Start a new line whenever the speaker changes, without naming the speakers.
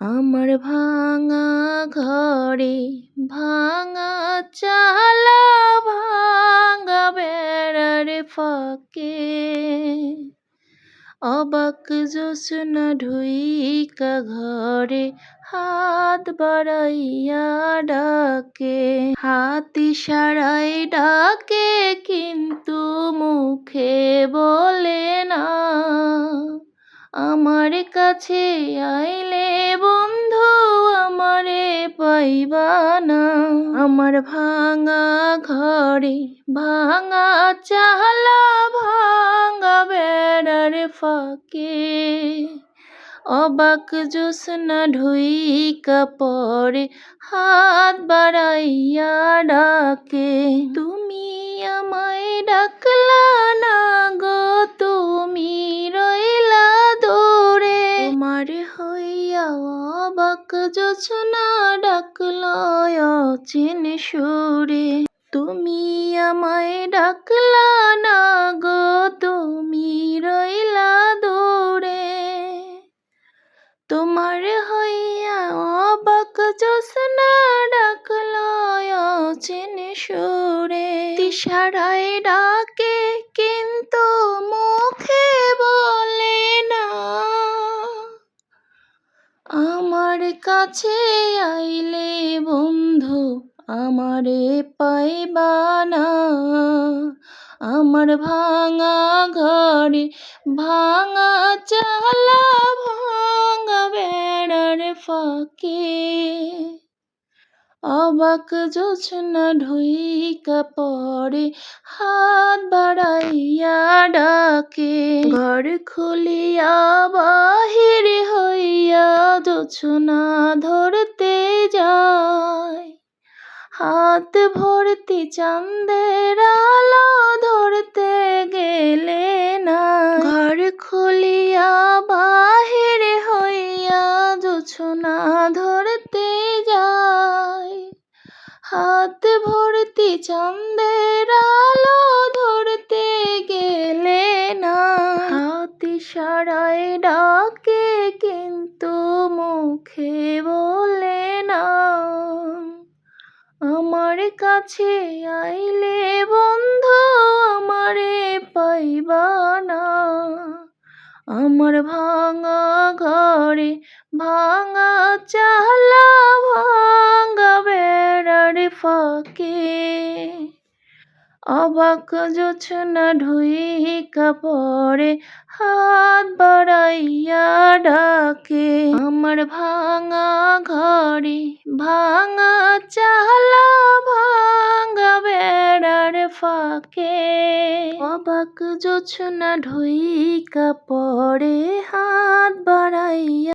আমার ভাঙা ঘরে ভাঙা চালা ভাঙা বেড়ার ফাঁকে। অবাক জোসনা ঢুইকা ঘরে হাত বাড়াইয়া ডাকে। হাতি সারাই ডাকে কিন্তু মুখে বলে কাছে আইলে বন্ধু আমারে পাইবা না। আমার ভাঙা ঘরে ভাঙা চালা, ভাঙা বেড়ার ফাঁকে। অবাক জোসনা ঢুইকা পরে হাত বাড়াইয়া ডাকে, তুমি আমায় অবাক জোছনা ডাকল অচিন সুরে। তুমি আমায় ডাকলা না গো, তুমি রইলা দূরে। তোমার হইয়া অবাক জোসনা ডাকল অচিন সুরে। তিসারায় ডাকে কাছে আইলে বন্ধু আমারে পাইবা না। আমার ভাঙা ঘরে ভাঙা চালা ভাঙা বেড়ার ফাঁকে অবাক জোছনা ঢুইকা পরে হাত বাড়াইয়া ডাকে। ঘর খুলিয়া বাহির হইয়া জোছনা ধরতে যায়। হাত ভরতি চাঁদের আলো হাত ভর্তি চন্দের আলো ধরতে গেলে না। হাত ইশারায় ডাকে কিন্তু মুখে বলে না। আমার কাছে আইলে বন্ধু আমারে পাইবা না। আমার ভাঙা ঘরে ভাঙা চালা ফাঁকে অবাক জোছনা ঢুইকা পরে হাত বাড়াইয়া ডাকে, আমার ভাঙা ঘরে ভাঙা চালা, ভাঙা বেড়ার ফাঁকে। অবাক জোছনা ঢুইকা পরে হাত বাড়াইয়া